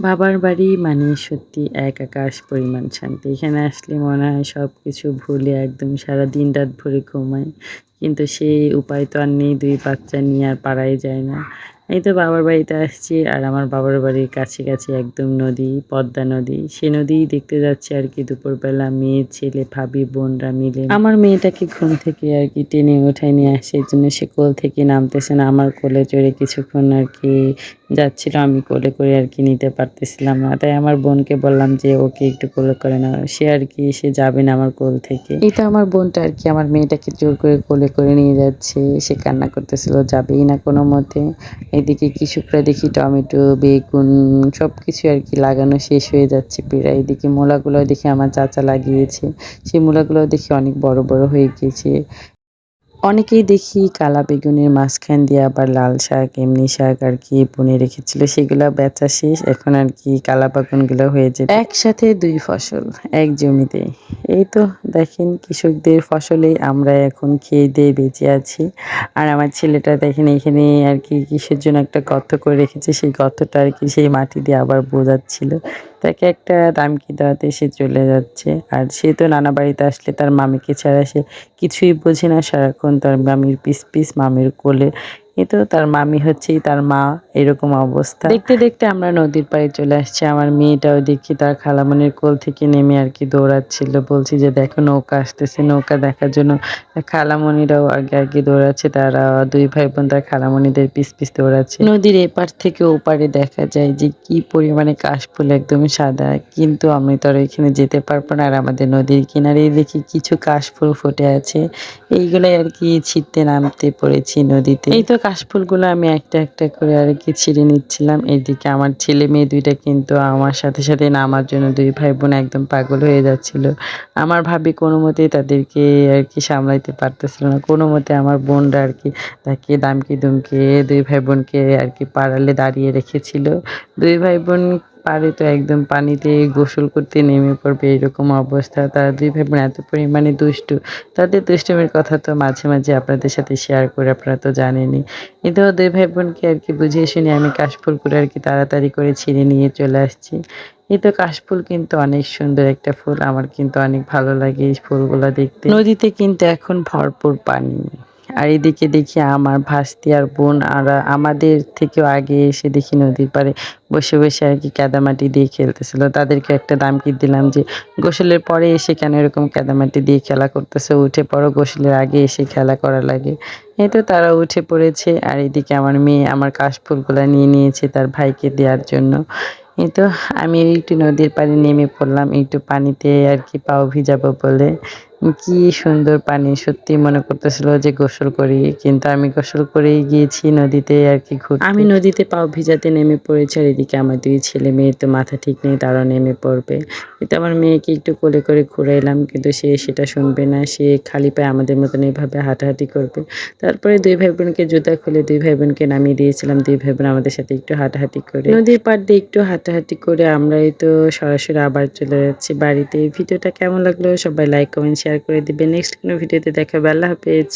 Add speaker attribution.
Speaker 1: বাবার বাড়ি মানে সত্যি এক আকাশ পরিমাণ শান্তি। এখানে আসলে মনে হয় সব কিছু ভুলে একদম সারা দিন রাত ভরে ঘুমায়। কিন্তু সেই উপায় তো আর নেই, দুই বাচ্চা নিয়ে আর পারাই যায় না। এই তো বাবার বাড়িতে আসছি আর আমার বাবার বাড়ির কাছে কাছে একদম নদী, পদ্মা নদী। সে নদী দেখতে যাচ্ছে আর কি দুপুরবেলা। মেয়ে, ছেলে, ভাবি, বোনরা মিলে। আমার মেয়েটাকে ঘুম থেকে আর কি টেনে উঠাই নিয়ে আসে। এই জন্য সে কোল থেকে নামতেছে না। আমার কোলে চড়ে কিছুক্ষণ আর কি যাচ্ছিল, আমি কোলে করে আর কি নিতে পারতেছিলাম না। তাই আমার বোনকে বললাম যে, ওকে একটু কোলে করে না সে আর কি, সে যাবে না আমার কোল থেকে। এটা আমার বোনটা আর কি, আমার মেয়েটাকে জোর করে কোলে করে নিয়ে যাচ্ছে। সে কান্না করতেছিল, যাবেই না কোনো মতে। এদিকে কৃষকরা দেখি টমেটো, বেগুন সব কিছু আর কি লাগানো শেষ হয়ে যাচ্ছে প্রায়। এদিকে মূলাগুলো দেখি আমার চাচা লাগিয়েছে। সেই মূলাগুলো দেখি অনেক বড় বড় হয়ে গিয়েছে। অনেকেই দেখি কালা বেগুনের মাঝখান দিয়ে আবার লাল শাক, এমনি শাক আর কি বুনে রেখেছিল। সেগুলো বেচা শেষ, এখন আর কি কালা বাগুনগুলো হয়ে যায় একসাথে দুই ফসল, এক জমিতে। এই তো দেখেন কৃষকদের ফসলে আমরা এখন খেয়ে দিয়ে বেঁচে আছি। আর আমার ছেলেটা দেখেন এখানে আর কি কিসের জন্য একটা গর্ত করে রেখেছে। সেই গর্তটা আর কি সেই মাটি দিয়ে আবার বোঝাচ্ছিল। তাকে একটা দামকি দেওয়াতে সে চলে যাচ্ছে। আর সে তো নানা বাড়িতে আসলে তার মামিকে ছাড়া সে কিছুই বোঝে না। সারাক্ষণ তার মামির পিস পিস মামির কোলে এ তো তার মামি হচ্ছেই তার মা এরকম অবস্থা। দেখতে দেখতে আমরা নদীর পাড়ে চলে আসছি আমার মেয়েটাও দেখি তার খালামনির কোল থেকে নেমে আর কি দৌড়াচ্ছিল বলছি যে দেখো নৌকা আসতেছে নৌকা দেখার জন্য খালামণিরাও আগে আগে দৌড়াচ্ছে তারা দুই ভাই বোন তার খালামণিদের পিস পিস দৌড়াচ্ছে। নদীর এপার থেকে ওপারে দেখা যায় যে কি পরিমাণে কাশফুল একদম সাদা কিন্তু আমি তো আর এখানে যেতে পারব না আর আমাদের নদীর কিনারে দেখি কিছু কাশফুল ফুটে আছে। এইগুলাই আর কি ছিটতে নামতে পড়েছি নদীতে। এই তো কাশফুলগুলো আমি একটা একটা করে আর কি ছিঁড়ে নিচ্ছিলাম। এদিকে আমার ছেলে মেয়ে দুইটা কিন্তু আমার সাথে সাথে নামার জন্য দুই ভাই বোন একদম পাগল হয়ে যাচ্ছিল। আমার ভাবি কোনো মতেই তাদেরকে আর কি সামলাইতে পারতেছিল না। কোনো মতে আমার বোনরা আর কি তাকে দামকি দুমকে দুই ভাই বোনকে আর কি পাড়ালে দাঁড়িয়ে রেখেছিল। দুই ভাই বোন পারে তো একদম পানিতে গোসল করতে নেমে পড়বে এরকম অবস্থা। তারা দুই ভাই বোন এত পরিমাণে দুষ্টু, তাদের দুষ্টুমির কথা তো মাঝে মাঝে আপনাদের সাথে শেয়ার করে আপনারা তো জানেনই। কিন্তু দুই ভাই বোনকে আর কি বুঝিয়ে শুনে আমি কাশফুল করে আর কি তাড়াতাড়ি করে ছিঁড়ে নিয়ে চলে আসছি। এই তো কাশফুল কিন্তু অনেক সুন্দর একটা ফুল, আমার কিন্তু অনেক ভালো লাগে এই ফুলগুলো দেখতে। নদীতে কিন্তু এখন ভরপুর পানি। আর এদিকে দেখি আমার ভাস্তি আর বোন আর আমাদের থেকেও আগে এসে দেখি নদীর পাড়ে বসে বসে আর কি কাদামাটি দিয়ে খেলতেছিল। তাদেরকে একটা দামকি দিলাম যে, গোসলের পরে এসে কেন এরকম কাদামাটি দিয়ে খেলা করতেছে? উঠে পড়ো, গোসলের আগে এসে খেলা করা লাগে। এই তো তারা উঠে পড়েছে আর এদিকে আমার মেয়ে আমার কাশফুলগুলো নিয়ে নিয়েছে তার ভাইকে দেওয়ার জন্য। এই তো আমি একটু নদীর পাড়ে নেমে পড়লাম, একটু পানিতে আর কি পাও ভিজাবো বলে। কি সুন্দর পানি, সত্যি মনে করতেছিল যে গোসল করি, কিন্তু আমি গোসল করেই গিয়েছি নদীতে আর কি ঘুরতে। আমি নদীতে পাও ভিজাতে নেমে পড়েছি আর এদিকে আমার দুই ছেলে মেয়ে তো মাথা ঠিক নেই, তারাও নেমে পড়বে। কিন্তু আমার মেয়েকে একটু কোলে করে ঘুরাইলাম কিন্তু সে সেটা শুনবে না, সে খালি পায়ে আমাদের মতন এইভাবে হাঁটাহাঁটি করবে। তারপরে দুই ভাই বোনকে জুতা খুলে দুই ভাই বোনকে নামিয়ে দিয়েছিলাম, দুই ভাই বোন আমাদের সাথে একটু হাঁটাহাঁটি করে। নদীর পাড় দিয়ে একটু হাঁটাহাঁটি করে আমরাই তো সরাসরি আবার চলে যাচ্ছি বাড়িতে। ভিডিওটা কেমন লাগল সবাই লাইক কমেন্ট শেয়ার করে দিবে। নেক্সট কোনো ভিডিওতে দেখা বেলা হাফেজ।